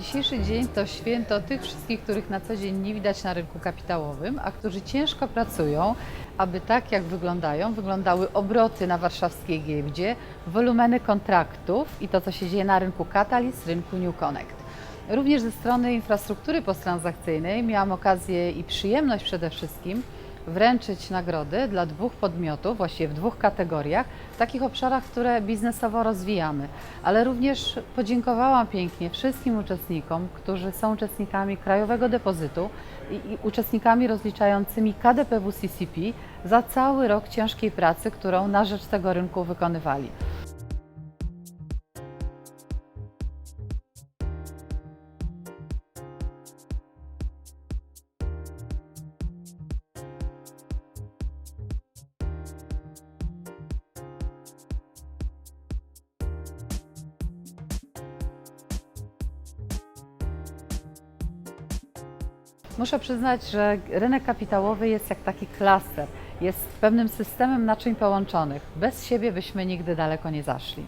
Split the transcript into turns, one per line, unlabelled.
Dzisiejszy dzień to święto tych wszystkich, których na co dzień nie widać na rynku kapitałowym, a którzy ciężko pracują, aby tak jak wyglądają, wyglądały obroty na warszawskiej giełdzie, wolumeny kontraktów i to, co się dzieje na rynku Catalyst, rynku New Connect. Również ze strony infrastruktury posttransakcyjnej miałam okazję i przyjemność przede wszystkim wręczyć nagrody dla dwóch podmiotów, właściwie w dwóch kategoriach, w takich obszarach, które biznesowo rozwijamy. Ale również podziękowałam pięknie wszystkim uczestnikom, którzy są uczestnikami Krajowego Depozytu i, uczestnikami rozliczającymi KDPW CCP za cały rok ciężkiej pracy, którą na rzecz tego rynku wykonywali. Muszę przyznać, że rynek kapitałowy jest jak taki klaster, jest pewnym systemem naczyń połączonych. Bez siebie byśmy nigdy daleko nie zaszli.